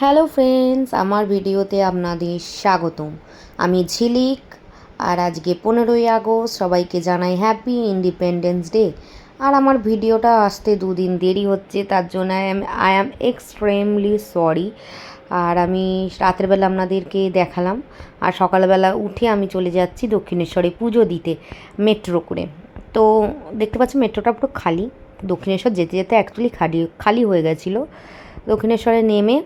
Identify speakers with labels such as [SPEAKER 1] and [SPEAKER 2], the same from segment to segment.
[SPEAKER 1] Hello friends, আমার ভিডিওতে আপনাদের স্বাগতম। আমি ঝিলিক আর আজকে পনেরোই আগস্ট, সবাইকে জানাই হ্যাপি ইন্ডিপেন্ডেন্স ডে আর আমার ভিডিওটা আসতে দুদিন দেরি হচ্ছে, তার জন্য I am I am extremely sorry আর আমি রাত্রেবেলা আপনাদেরকে দেখালাম, আর সকালবেলা উঠে আমি চলে যাচ্ছি দক্ষিণেশ্বরে পুজো দিতে মেট্রো করে। তো দেখতে পাচ্ছি মেট্রোটা পুরো খালি। দক্ষিণেশ্বর যেতে যেতে অ্যাকচুয়ালি খালি খালি হয়ে গেছিল। দক্ষিণেশ্বরে নেমে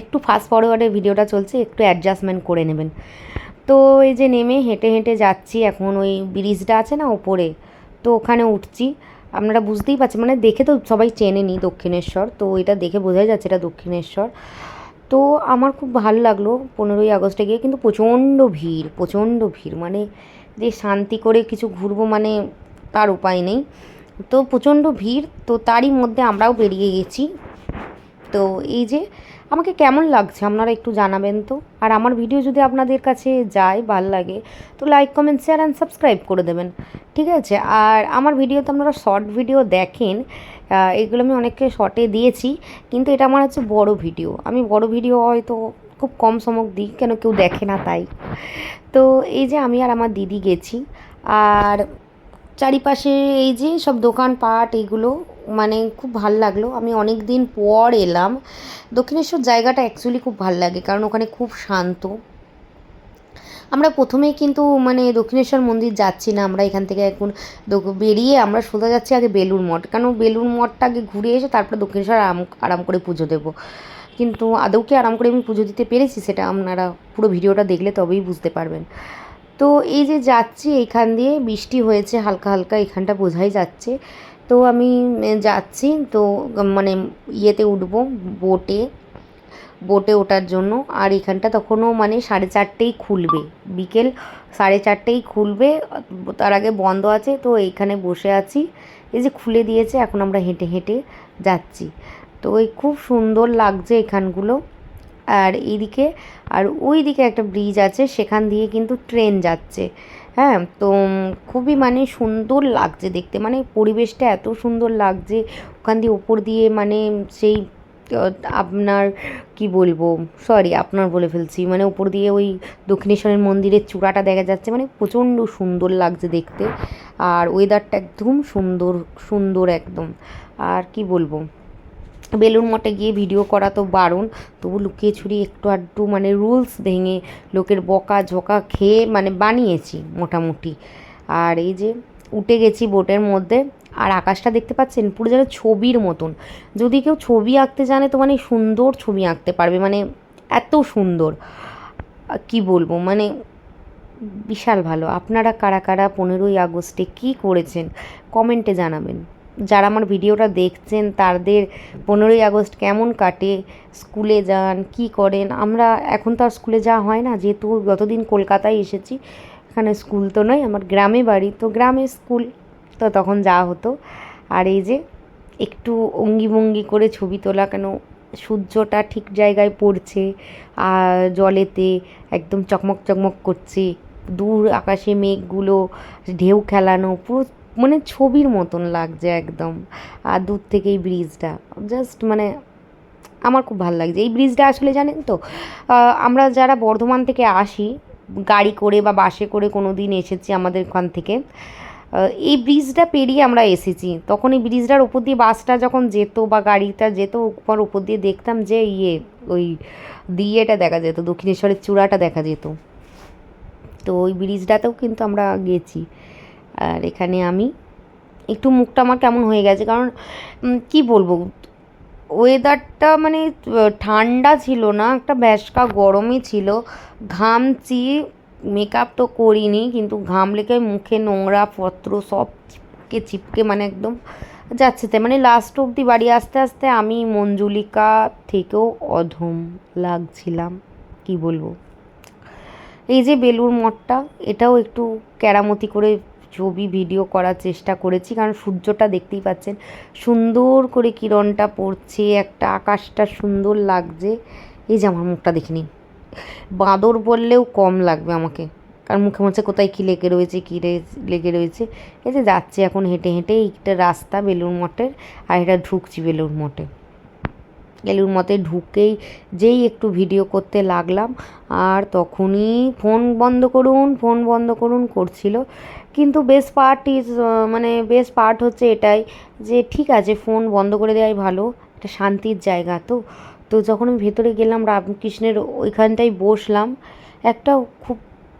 [SPEAKER 1] একটু ফাস্ট ফরওয়ার্ডে ভিডিওটা চলছে, একটু অ্যাডজাস্টমেন্ট করে নেবেন। তো এই যে নেমে হেঁটে হেঁটে যাচ্ছি, এখন ওই ব্রিজটা আছে না ওপরে, তো ওখানে উঠছি। আপনারা বুঝতেই পারছেন মানে দেখে তো সবাই চেনে নি দক্ষিণেশ্বর, তো এটা দেখে বোঝাই যাচ্ছে এটা দক্ষিণেশ্বর। তো আমার খুব ভালো লাগল পনেরোই আগস্টে গিয়ে, কিন্তু প্রচণ্ড ভিড় প্রচণ্ড ভিড় মানে যে শান্তি করে কিছু ঘুরবো মানে তার উপায় নেই। তো প্রচণ্ড ভিড়, তো তারই মধ্যে আমরাও বেরিয়ে গেছি। তো এই যে আমাকে কেমন লাগছে আপনারা একটু জানাবেন তো? আর আমার ভিডিও যদি আপনাদের কাছে যায়, ভালো লাগে, তো like comment share and subscribe করে দেবেন। ঠিক আছে? আর আমার ভিডিওতে আপনারা শর্ট ভিডিও দেখেন এগুলো আমি অনেককে শর্টে দিয়েছি, কিন্তু এটা আমার হচ্ছে বড় ভিডিও। আমি বড় ভিডিও হয়তো খুব কম সমক দিই, কেন কেউ দেখে না তাই। তো এই যে আমি আর আমার দিদি গেছি, আর চারিপাশে এই যে সব দোকানপাট এগুলো মানে খুব ভালো লাগল। আমি অনেক দিন পর এলাম। দক্ষিণেশ্বর জায়গাটা অ্যাকচুয়ালি খুব ভালো লাগে, কারণ ওখানে খুব শান্ত। আমরা প্রথমেই কিন্তু মানে দক্ষিণেশ্বর মন্দির যাচ্ছি না, আমরা এখান থেকে এখন বেরিয়ে আমরা সোজা যাচ্ছি আগে বেলুর মঠ। কারণ বেলুর মঠটা আগে ঘুরে এসে তারপরে দক্ষিণেশ্বর আরাম আরাম করে পুজো দেবো। কিন্তু আদৌ কি আরাম করে আমি পুজো দিতে পেরেছি, সেটা আপনারা পুরো ভিডিওটা দেখলে তবেই বুঝতে পারবেন। তো এই যে যাচ্ছি এইখান দিয়ে, বৃষ্টি হয়েছে, হালকা হালকা এখানটা বোঝাই যাচ্ছে। তো আমি যাচ্ছি। তো মানে ইয়েতে উঠবো বোটে। বোটে ওঠার জন্য। আর এখানটা তখনও মানে সাড়ে চারটেই খুলবে। বিকেল সাড়ে চারটেই খুলবে। তার আগে বন্ধ আছে। তো এইখানে বসে আছি। এই যে খুলে দিয়েছে, এখন আমরা হেঁটে হেঁটে যাচ্ছি। তো ওই খুব সুন্দর লাগছে এখানগুলো। আর এইদিকে, আর ওই দিকে একটা ব্রিজ আছে। সেখান দিয়ে কিন্তু ট্রেন যাচ্ছে। হ্যাঁ তো খুবই মানে সুন্দর লাগছে দেখতে। মানে পরিবেশটা এত সুন্দর লাগছে। ওখান দিয়ে ওপর দিয়ে মানে সেই আপনার কি বলব? সরি আপনার বলে ফেলছি। মানে উপর দিয়ে ওই দক্ষিণেশ্বরের মন্দিরের চূড়াটা দেখা যাচ্ছে। মানে প্রচণ্ড সুন্দর লাগছে দেখতে। আর ওয়েদারটা একদম সুন্দর সুন্দর একদম। আর কি বলব? বেলুন মঠে গিয়ে ভিডিও করা তো বারণ। তবু লুকিয়ে ছুরি একটু আধটু মানে রুলস ভেঙে লোকের বকা ঝোকা খেয়ে মানে বানিয়েছি মোটামুটি। আর এই যে উঠে গেছি বোটের মধ্যে, আর আকাশটা দেখতে পাচ্ছেন পুরো যেন ছবির মতন। যদি কেউ ছবি আঁকতে জানে তো মানে সুন্দর ছবি আঁকতে পারবে মানে এত সুন্দর। কি বলব মানে বিশাল ভালো। আপনারা কারা কারা পনেরোই আগস্টে কী করেছেন, কমেন্টে জানাবেন। যারা আমার ভিডিওটা দেখছেন, তাদের পনেরোই আগস্ট কেমন কাটে? স্কুলে যান, কি করেন? আমরা এখন তো আর স্কুলে যাওয়া হয় না, যেহেতু যতদিন কলকাতায় এসেছি, এখানে স্কুল তো নয়, আমার গ্রামে বাড়ি। তো গ্রামে স্কুল, তো তখন যাওয়া হতো। আর এই যে একটু অঙ্গি ভঙ্গি করে ছবি তোলা, কেন সূর্যটা ঠিক জায়গায় পড়ছে, আর জলেতে একদম চকমক চকমক করছে, দূর আকাশে মেঘগুলো, ঢেউ খেলানো, পুরো মানে ছবির মতন লাগছে একদম। আর দূর থেকে এই ব্রিজটা। জাস্ট মানে আমার খুব ভালো লাগছে। এই ব্রিজটা আসলে জানেন তো আমরা যারা বর্ধমান থেকে আসি, গাড়ি করে বা বাসে করে কোনো দিন এসেছি আমাদের ওখান থেকে এই ব্রিজটা পেরিয়ে আমরা এসেছি। তখন এই ব্রিজটার ওপর দিয়ে বাসটা যখন যেত বা গাড়িটা যেত, উপর ওপর দিয়ে দেখতাম যে ইয়ে ওই দিয়েটা দেখা যেত, দক্ষিণেশ্বরের চূড়াটা দেখা যেত। তো ওই ব্রিজটাতেও কিন্তু আমরা গেছি। আর এখানে আমি, একটু মুখটা আমার কেমন হয়ে গেছে, কারণ কি বলব ওয়েদারটা মানে ঠান্ডা ছিল না, একটা ব্যাসকা গরমই ছিল, ঘামছি মেকআপ তো করিনি, কিন্তু ঘাম লেগে মুখে নোংরা, পত্র সব চিপকে চিপকে মানে একদম যাচ্ছে, তাই মানে লাস্ট অবধি বাড়ি আসতে আসতে আমি মঞ্জুলিকা থেকেও অধম লাগছিলাম, কি বলব। এই যে বেলুর মঠটা, এটাও একটু কেরামতি করে ছবি ভিডিও করার চেষ্টা করেছি, কারণ সূর্যটা দেখতেই পাচ্ছেন। সুন্দর করে কিরণটা পড়ছে, একটা আকাশটা সুন্দর লাগছে। এই যে আমার মুখটা দেখিনি বাঁদর বললেও কম লাগবে আমাকে, কারণ মুখে মুখে কোথায় কী লেগে রয়েছে, কী লেগে রয়েছে। এই যে যাচ্ছি এখন হেঁটে হেঁটে, এইটা রাস্তা বেলুর মঠের, আর এটা ঢুকছি বেলুর মঠে। এলুর মতে ঢুকেই যেই একটু ভিডিও করতে লাগলাম। আর তখনই ফোন বন্ধ করুন, ফোন বন্ধ করুন করছিল। কিন্তু বেস্ট পার্ট ইজ মানে বেস্ট পার্ট হচ্ছে এটাই যে ঠিক আছে, ফোন বন্ধ করে দেওয়াই ভালো, একটা শান্তির জায়গা তো। তো যখন আমি ভেতরে গেলাম রামকৃষ্ণের ওইখানটায় বসলাম, একটা খুব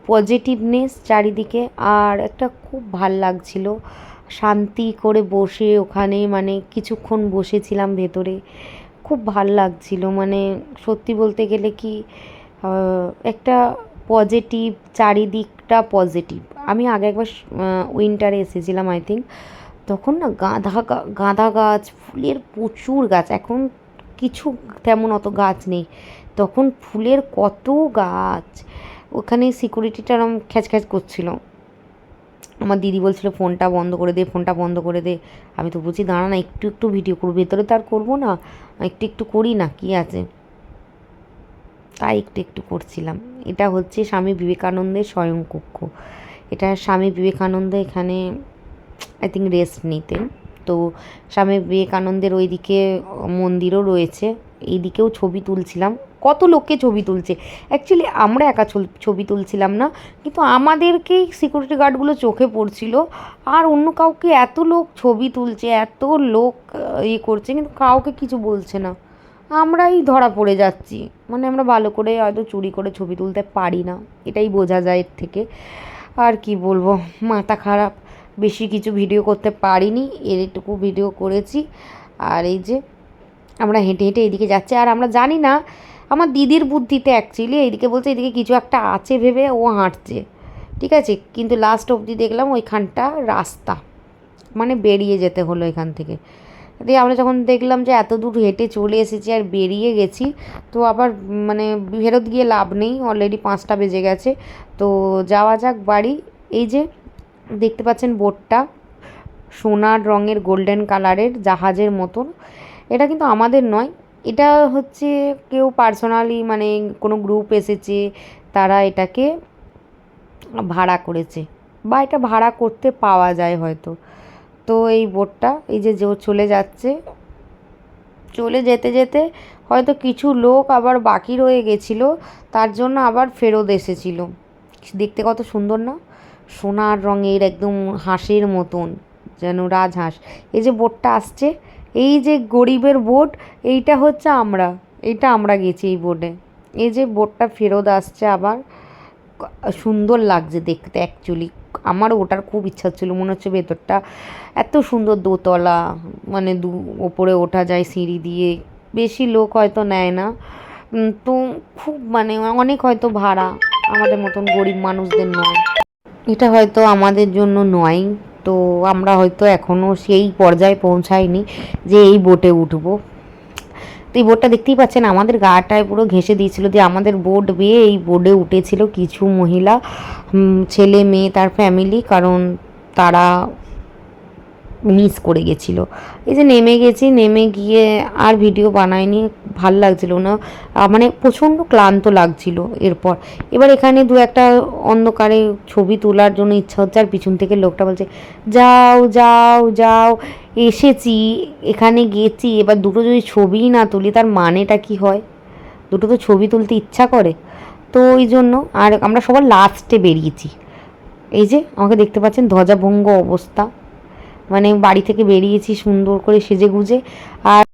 [SPEAKER 1] পজিটিভনেস চারিদিকে আর একটা খুব ভালো লাগছিল। শান্তি করে বসে ওখানে মানে কিছুক্ষণ বসেছিলাম ভেতরে। খুব ভালো লাগছিল। মানে সত্যি বলতে গেলে কি একটা পজিটিভ চারিদিকটা পজিটিভ আমি আগে একবার উইন্টারে এসেছিলাম আই থিঙ্ক তখন না গাঁদা গাঁদা গাছ, ফুলের প্রচুর গাছ, এখন কিছু তেমন অত গাছ নেই। তখন ফুলের কত গাছ, ওখানে সিকিউরিটিটা এরম খ্যাচ খ্যাচ করছিল। আমার দিদি বলছিল, ফোনটা বন্ধ করে দে, ফোনটা বন্ধ করে দে। আমি তো বলছি, দাঁড়া না, একটু একটু ভিডিও করব, ভেতরে তো আর করব না, একটু একটু করি না, কি আছে? তাই একটু একটু করছিলাম। এটা হচ্ছে স্বামী বিবেকানন্দের স্বয়ংকক্ষ এটা স্বামী বিবেকানন্দ এখানে আই থিঙ্ক রেস্ট নিতেন। তো স্বামী বিবেকানন্দের ওইদিকে মন্দিরও রয়েছে। এইদিকেও ছবি তুলছিলাম। কত লোককে ছবি তুলছে। অ্যাকচুয়ালি আমরা একা ছবি তুলছিলাম না। কিন্তু আমাদেরকেই সিকিউরিটি গার্ডগুলো চোখে পড়ছিল। আর অন্য কাউকে এত লোক ছবি তুলছে, এত লোক ইয়ে করছে, কিন্তু কাউকে কিছু বলছে না। আমরাই ধরা পড়ে যাচ্ছি। মানে আমরা ভালো করে হয়তো চুরি করে ছবি তুলতে পারি না। এটাই বোঝা যায় এর থেকে। আর কি বলব, মাথা খারাপ। বেশি কিছু ভিডিও করতে পারিনি। এর এটুকু ভিডিও করেছি। আর এই যে আমরা হেঁটে হেঁটে এদিকে যাচ্ছি। আর আমরা জানি না, আমার দিদির বুদ্ধিতে অ্যাকচুয়ালি এইদিকে বলছে, এদিকে কিছু একটা আছে ভেবে ও হাঁটছে। ঠিক আছে? কিন্তু লাস্ট অবধি দেখলাম ওইখানটা রাস্তা মানে বেরিয়ে যেতে হলো এখান থেকে। দিয়ে আমরা যখন দেখলাম যে এত দূর হেঁটে চলে এসেছি আর বেরিয়ে গেছি, তো আবার মানে ফেরত গিয়ে লাভ নেই অলরেডি পাঁচটা বেজে গেছে। তো যাওয়া যাক বাড়ি, এই যে দেখতে পাচ্ছেন বোটটা সোনার রঙের গোল্ডেন কালারের জাহাজের মতন। এটা কিন্তু আমাদের নয়। এটা হচ্ছে কেউ পার্সোনালি মানে কোনো গ্রুপ এসেছে, তারা এটাকে ভাড়া করেছে বা এটা ভাড়া করতে পাওয়া যায় হয়তো। তো এই বোটটা, এই যে চলে যাচ্ছে, চলে যেতে যেতে হয়তো কিছু লোক আবার বাকি রয়ে গেছিল, তার জন্য আবার ফেরত এসেছিল। দেখতে কত সুন্দর না? সোনার রঙের একদম হাঁসের মতন, যেন রাজহাঁস। এই যে বোটটা আসছে এই যে গরিবের বোট, এইটা হচ্ছে আমরা, এইটা আমরা গেছি এই বোটে। এই যে বোটটা ফেরত আসছে আবার, সুন্দর লাগছে দেখতে অ্যাকচুয়ালি আমার ওটার খুব ইচ্ছা ছিল, মনে হচ্ছে ভেতরটা এত সুন্দর দোতলা মানে দু, ওপরে ওঠা যায় সিঁড়ি দিয়ে। বেশি লোক হয়তো নেয় না। তো খুব মানে অনেক হয়তো ভাড়া, আমাদের মতন গরিব মানুষদের নয়। এটা হয়তো আমাদের জন্য নয়। তো আমরা হয়তো এখনও সেই পর্যায়ে পৌঁছাইনি যে এই বোটে উঠবো। তো এই বোটটা দেখতেই পাচ্ছেন, আমাদের গাটায় পুরো ঘেঁষে দিয়েছিল যে আমাদের বোট বেয়ে এই বোর্ডে উঠেছিল কিছু মহিলা ছেলে, মেয়ে, তার ফ্যামিলি কারণ তারা মিস করে গেছিল। এই যে নেমে গেছি, নেমে গিয়ে আর ভিডিও বানাইনি, ভালো লাগছিল না। মানে প্রচণ্ড ক্লান্ত লাগছিল এরপর। এবার এখানে দু একটা অন্ধকারে ছবি তোলার জন্য ইচ্ছা হচ্ছে, আর পিছন থেকে লোকটা বলছে, যাও যাও যাও, এসেছি, এখানে গেছি। এবার দুটো যদি ছবিই না তুলি, তার মানেটা কি হয়? দুটো তো ছবি তুলতে ইচ্ছা করে। তো ওই জন্য আর আমরা সবার লাস্টে বেরিয়েছি। এই যে আমাকে দেখতে পাচ্ছেন, ধ্বজাভঙ্গ অবস্থা। মানে বাড়ি থেকে বেরিয়েছি সুন্দর করে সেজে গুজে আর